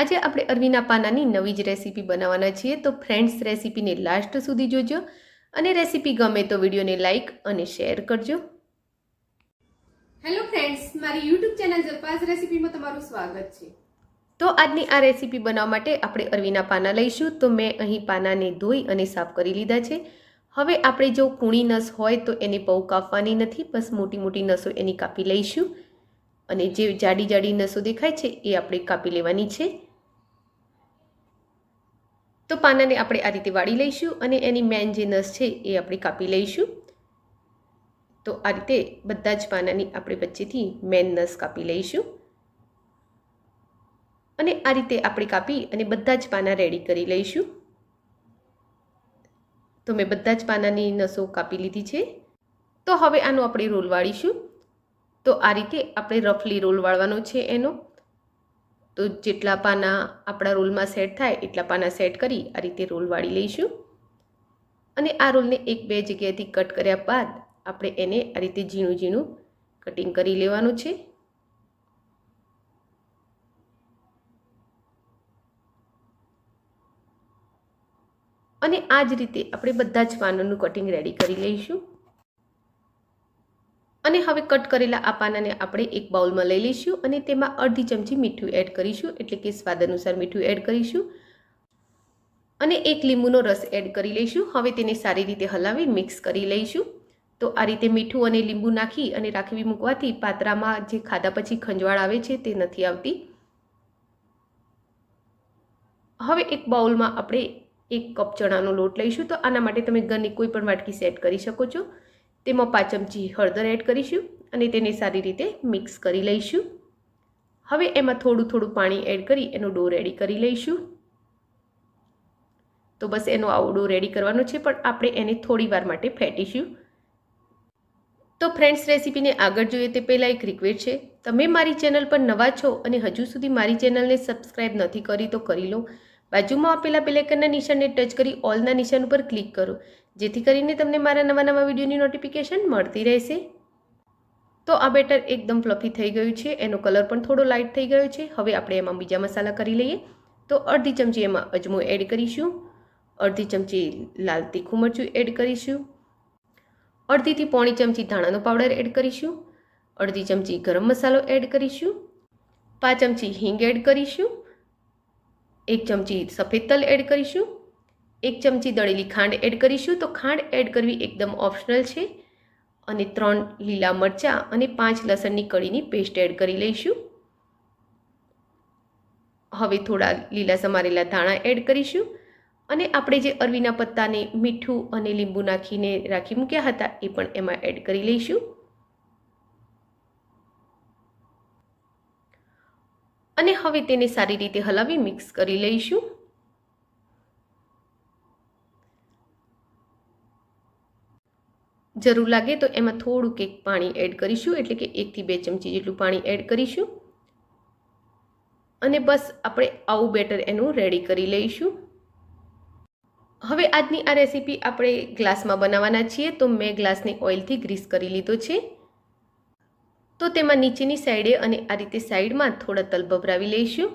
આજે આપણે અરવીના પાનાની નવી જ રેસીપી બનાવવાના છીએ તો ફ્રેન્ડ્સ રેસીપીને લાસ્ટ સુધી જોજો અને રેસીપી ગમે તો વિડીયોને લાઇક અને શેર કરજો. હેલો ફ્રેન્ડ્સ મારી યુટ્યુબ ચેનલ જલપાસ રેસીપીમાં તમારું સ્વાગત છે. તો આજની આ રેસીપી બનાવવા માટે આપણે અરવીના પાના લઈશું તો મેં અહીં પાનાને ધોઈ અને સાફ કરી લીધા છે. હવે આપણે જો કૂણી નસ હોય તો એને બહુ કાપવાની નથી બસ મોટી મોટી નસો એની કાપી લઈશું. અને જે જાડી જાડી નસો દેખાય છે એ આપણે કાપી લેવાની છે. તો પાનાને આપણે આ રીતે વાળી લઈશું અને એની મેન જે નસ છે એ આપણે કાપી લઈશું. તો આ રીતે બધા જ પાનાની આપણે વચ્ચેથી મેન નસ કાપી લઈશું. અને આ રીતે આપણે કાપી અને બધા જ પાના રેડી કરી લઈશું. તો મેં બધા જ પાનાની નસો કાપી લીધી છે. તો હવે આનો આપણે રોલ વાળીશું. તો આ રીતે આપણે રફલી રોલ વાળવાનો છે એનો. તો જેટલા પાના આપણા રોલમાં સેટ થાય એટલા પાના સેટ કરી આ રીતે રોલ વાળી લઈશું. અને આ રોલને એક બે જગ્યાએથી કટ કર્યા બાદ આપણે એને આ રીતે ઝીણું ઝીણું કટિંગ કરી લેવાનું છે. અને આ જ રીતે આપણે બધા જ પાનોનું કટિંગ રેડી કરી લઈશું. અને હવે કટ કરેલા આ પાનાને આપણે એક બાઉલમાં લઈ લઈશું અને તેમાં અડધી ચમચી મીઠું એડ કરીશું, એટલે કે સ્વાદ અનુસાર મીઠું એડ કરીશું. અને એક લીંબુનો રસ એડ કરી લઈશું. હવે તેને સારી રીતે હલાવી મિક્સ કરી લઈશું. તો આ રીતે મીઠું અને લીંબુ નાખી અને રાખવી મૂકવાથી પાત્રામાં જે ખાધા પછી ખંજવાળ આવે છે તે નથી આવતી. હવે એક બાઉલમાં આપણે એક કપ ચણાનો લોટ લઈશું. તો આના માટે તમે ઘરની કોઈ પણ વાટકી સેટ કરી શકો છો. તેમાં પાંચ ચમચી હળદર એડ કરીશું અને તેને સારી રીતે મિક્સ કરી લઈશું. હવે એમાં થોડું થોડું પાણી એડ કરી એનો ડો રેડી કરી લઈશું. તો બસ એનો આવો ડો રેડી કરવાનો છે, પણ આપણે એને થોડી વાર માટે ફેટીશું. તો ફ્રેન્ડ્સ, રેસીપીને આગળ જોઈએ તે પહેલાં એક રિક્વેસ્ટ છે. તમે મારી ચેનલ પર નવા છો અને હજુ સુધી મારી ચેનલને સબસ્ક્રાઈબ નથી કરી તો કરી લો. બાજુમાં આપેલા બેલેકનના નિશાનને ટચ કરી ઓલના નિશાન ઉપર ક્લિક કરો. જેથી કરીને તમને મારા નવા નવા વિડીયોની નોટિફિકેશન મળતી રહેશે. તો આ બેટર એકદમ ફ્લફી થઈ ગયું છે, એનો કલર પણ થોડો લાઇટ થઈ ગયો છે. હવે આપણે એમાં બીજા મસાલા કરી લઈએ. તો અડધી ચમચી એમાં અજમો એડ કરીશું. અડધી ચમચી લાલ તીખું મરચું એડ કરીશું. અડધીથી પોણી ચમચી ધાણાનો પાવડર એડ કરીશું. અડધી ચમચી ગરમ મસાલો એડ કરીશું. પાંચ ચમચી હિંગ એડ કરીશું. એક ચમચી સફેદ તલ એડ કરીશું. એક ચમચી દળેલી ખાંડ એડ કરીશું તો ખાંડ એડ કરવી એકદમ ઓપ્શનલ છે. અને ત્રણ લીલા મરચાં અને પાંચ લસણની કળીની પેસ્ટ એડ કરી લઈશું. હવે થોડા લીલા સમારેલા ધાણા એડ કરીશું. અને આપણે જે અરવીના પત્તાને મીઠું અને લીંબુ નાખીને રાખી મૂક્યા હતા એ પણ એમાં એડ કરી લઈશું. અને હવે તેને સારી રીતે હલાવી મિક્સ કરી લઈશું. જરૂર લાગે તો એમાં થોડુંક એક પાણી એડ કરીશું, એટલે કે એકથી બે ચમચી જેટલું પાણી એડ કરીશું. અને બસ આપણે આવું બેટર એનું રેડી કરી લઈશું. હવે આજની આ રેસીપી આપણે ગ્લાસમાં બનાવવાના છીએ, તો મેં ગ્લાસને ઓઇલથી ગ્રીસ કરી લીધો છે. તો તેમાં નીચેની સાઈડે અને આ રીતે સાઈડમાં થોડા તલ ભભરાવી લઈશું.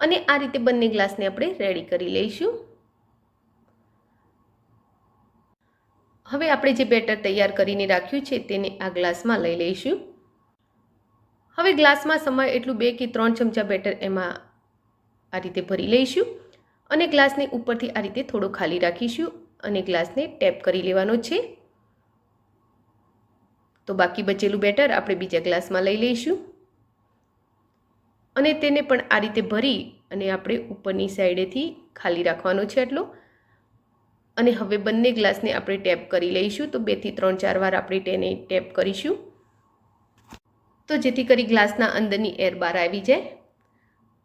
અને આ રીતે બંને ગ્લાસને આપણે રેડી કરી લઈશું. હવે આપણે જે બેટર તૈયાર કરીને રાખ્યું છે તેને આ ગ્લાસમાં લઈ લઈશું. હવે ગ્લાસમાં સમય એટલું બે કે ત્રણ ચમચા બેટર એમાં આ રીતે ભરી લઈશું અને ગ્લાસને ઉપરથી આ રીતે થોડો ખાલી રાખીશું અને ગ્લાસને ટેપ કરી લેવાનો છે. તો બાકી બચેલું બેટર આપણે બીજા ગ્લાસમાં લઈ લઈશું. અને તેને પણ આ રીતે ભરી અને આપણે ઉપરની સાઈડેથી ખાલી રાખવાનો છે એટલો અને હવે બંને ગ્લાસને આપણે ટેપ કરી લઈશું. તો બેથી ત્રણ ચાર વાર આપણે તેને ટેપ કરીશું. તો જેથી કરી ગ્લાસના અંદરની એર બહાર આવી જાય.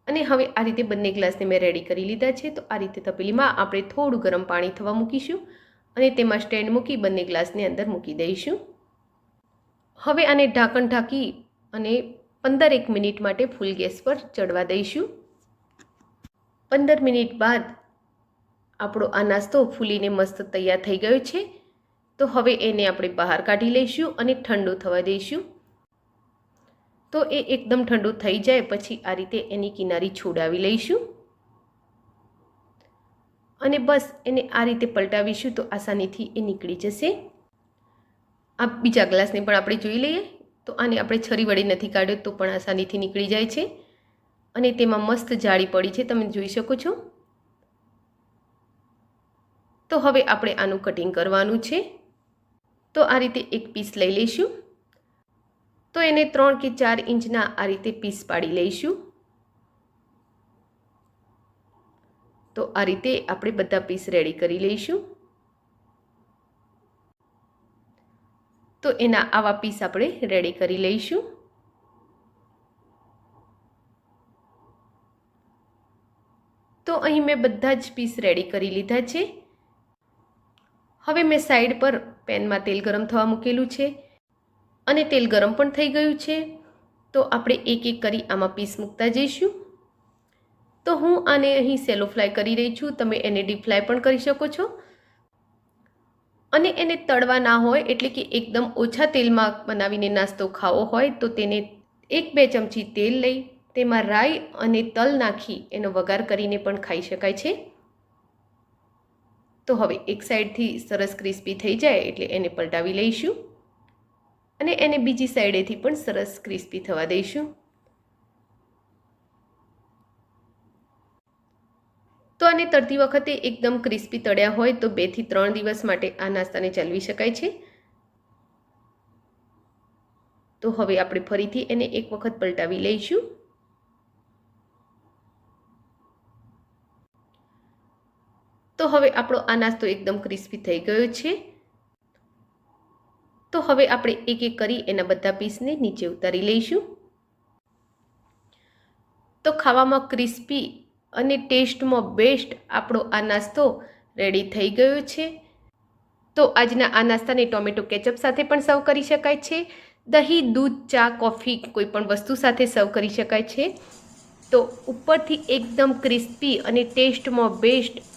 અને હવે આ રીતે બંને ગ્લાસને મેં રેડી કરી લીધા છે. તો આ રીતે તપેલીમાં આપણે થોડું ગરમ પાણી થવા મૂકીશું અને તેમાં સ્ટેન્ડ મૂકી બંને ગ્લાસને અંદર મૂકી દઈશું. હવે આને ઢાંકણ ઢાંકી અને પંદર એક મિનિટ માટે ફૂલ ગેસ પર ચડવા દઈશું. પંદર મિનિટ બાદ આપણો આ નાસ્તો ફૂલીને મસ્ત તૈયાર થઈ ગયો છે. તો હવે એને આપણે બહાર કાઢી લઈશું અને ઠંડુ થવા દઈશું. તો એ એકદમ ઠંડુ થઈ જાય પછી આ રીતે એની કિનારી છોડાવી લઈશું. અને બસ એને આ રીતે પલટાવીશું તો આસાનીથી એ નીકળી જશે. આ બીજા ગ્લાસને પણ આપણે જોઈ લઈએ. તો આને આપણે છરી વડે નથી કાઢ્યો તો પણ આસાનીથી નીકળી જાય છે. અને તેમાં મસ્ત જાળી પડી છે, તમે જોઈ શકો છો. તો હવે આપણે આનું કટિંગ કરવાનું છે. તો આ રીતે એક પીસ લઈ લઈશું. તો એને ત્રણ કે ચાર ઇંચના આ રીતે પીસ પાડી લઈશું. તો આ રીતે આપણે બધા પીસ રેડી કરી લઈશું. તો એના આવા પીસ આપણે રેડી કરી લઈશું. તો અહીં મેં બધા જ પીસ રેડી કરી લીધા છે. હવે મેં સાઈડ પર પેનમાં તેલ ગરમ થવા મૂકેલું છે અને તેલ ગરમ પણ થઈ ગયું છે. તો આપણે એક એક કરી આમાં પીસ મૂકતા જઈશું. તો હું આને અહીં સેલો ફ્રાય કરી રહી છું. તમે એને ડીપ ફ્લાય પણ કરી શકો છો. અને એને તળવા ના હોય એટલે કે એકદમ ઓછા તેલમાં બનાવીને નાસ્તો ખાવો હોય તો તેને એક બે ચમચી તેલ લઈ, તેમાં રાઈ અને તલ નાખી એનો વઘાર કરીને પણ ખાઈ શકાય છે. તો હવે એક સાઈડથી સરસ ક્રિસ્પી થઈ જાય એટલે એને પલટાવી લઈશું. અને એને બીજી સાઈડેથી પણ સરસ ક્રિસ્પી થવા દઈશું. તો આને તળતી વખતે એકદમ ક્રિસ્પી તળ્યા હોય તો બેથી ત્રણ દિવસ માટે આ નાસ્તાને ચલવી શકાય છે. તો હવે આપણે ફરીથી એને એક વખત પલટાવી લઈશું. તો હવે આપણો આ નાસ્તો એકદમ ક્રિસ્પી થઈ ગયો છે. તો હવે આપણે એક એક કરી એના બધા પીસને નીચે ઉતારી લઈશું. તો ખાવામાં ક્રિસ્પી અને ટેસ્ટમાં બેસ્ટ આપણો આ નાસ્તો રેડી થઈ ગયો છે. તો આજના આ નાસ્તાને ટોમેટો કેચઅપ સાથે પણ સર્વ કરી શકાય છે. દહીં, દૂધ, ચા, કોફી કોઈ પણ વસ્તુ સાથે સર્વ કરી શકાય છે. તો ઉપરથી એકદમ ક્રિસ્પી અને ટેસ્ટમાં બેસ્ટ